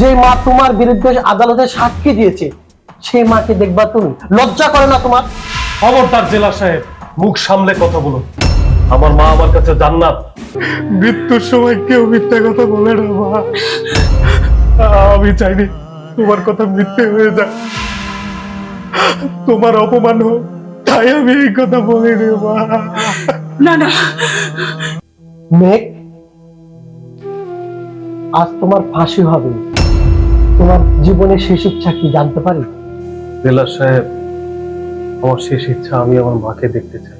যে মা তোমার বিরুদ্ধে আদালতে সাক্ষী দিয়েছে সেই মাকে দেখবা তুমি। লজ্জা করে না তোমার? খবরদার জেলা সাহেব মুখ সামলে কথা বলুন। আমার মা আমার কাছে জান্নাত। মৃত্যুর সময় কেউ মিথ্যা কথা বলে না মা। আমি চাইনি তোমার কথা মিথ্যে হয়ে যায় তোমার অপমান হোক তাই আমি এই কথা বলি রে মা। না না। মেঘ আজ তোমার ফাঁসি হবে। জীবনের শেষ ইচ্ছা কি জানতে পারি? জেলা সাহেব আমার শেষ ইচ্ছা আমি আমার মাকে দেখতে চাই।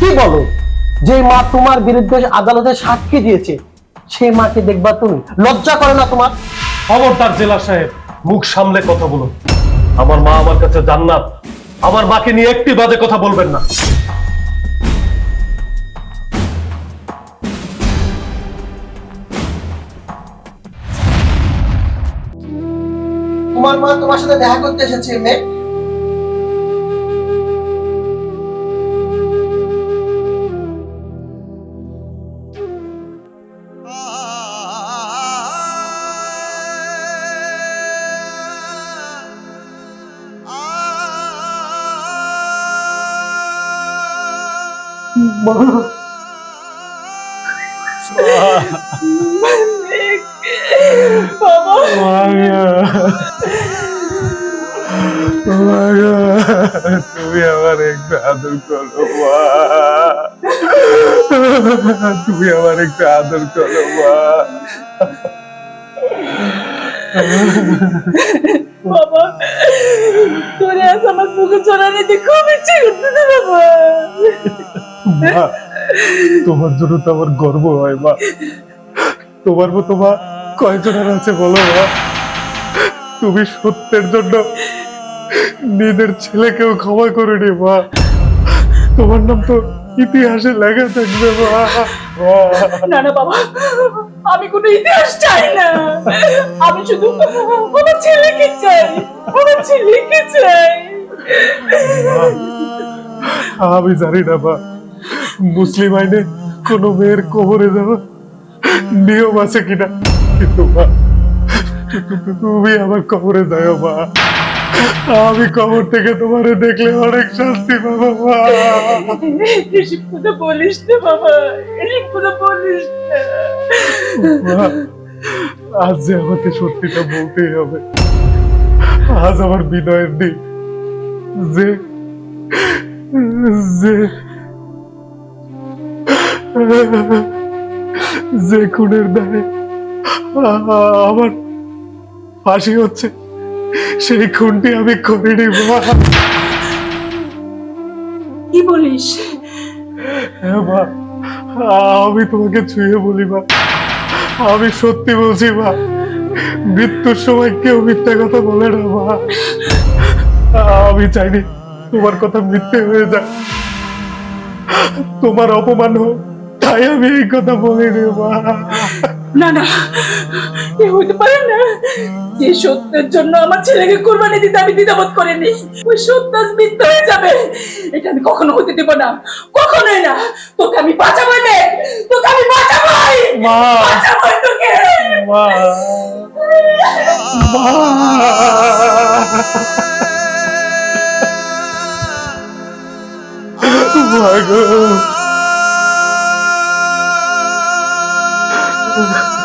কি বলো? যে মা তোমার বিরুদ্ধে আদালতে সাক্ষী দিয়েছে সেই মাকে দেখবা তুমি? লজ্জা করে না তোমার? খবরদার জেলা সাহেব মুখ সামলে কথা বলুন। আমার মা আমার কাছে জান্নাত। আমার মাকে নিয়ে একটি বাজে কথা বলবেন না। তোমার মা তোমার সাথে দেখা করতে এসেছে মেয়ে মেঘ বাবা তুমি আমার একটু আদর করো মা। তুমি আমার একটু আদর করো মা। বাবা তোরে আজ আমার মুখে চড়ানি দিয়ে ইচ্ছে করতেছে বাবা। মা তোমার জন্য তো আমার গর্ব হয় মা। তোমার মতো মা কয়জনের আছে বলো মা? তুমি সত্যের জন্য নিজের ছেলেকেও ক্ষমা করে নি মা। তোমার নাম তো ইতিহাসে লেখা থাকবে মা। না না বাবা আমি কোনো ইতিহাস চাই না। আমি শুধু আমার ছেলেকে চাই আমার ছেলেকে চাই। আমি জানি না মা। মুসলিম আইনে কোনো মেয়ের কবরে যাওয়া নিয়ম আছে কিনা কিন্তু মা তুমি আমার কবরে যাও মা। আমি কবর থেকে তোমারে দেখলে অনেক শান্তি পাবো মা। এসব কথা বলিস না বাবা। এসব কথা বলিস না। আজ যে আমাকে সত্যিটা বলতেই হবে। আজ আমার বিনয়ের দিন। যে যে যে খুনের দায়ে আমার ফাঁসি হচ্ছে। সেই খুনটি আমি করিনি মা কি বলিস? হ্যাঁ মা আমি তোমাকে ছুঁয়ে বলি মা। আমি সত্যি বলছি মা মৃত্যুর সময় কেউ মিথ্যা কথা বলে না মা। আমি চাইনি তোমার কথা মিথ্যে হয়ে যায় তোমার অপমান হোক তাই আমি এই কথা বলিনি মা। না না। এ হইতে পারে না। যে সত্যের জন্য আমার ছেলেকে কোরবানি দিতে আমি দ্বিধাবোধ করিনি। ওই সত্য মিথ্যা হয়ে যাবে। এটা আমি কখনো হতে দেব না। কখনোই না। তোকে আমি বাঁচাবই নে। তোকে আমি বাঁচাবই মা। বাঁচাবই তোকে। মা। মা। Oh.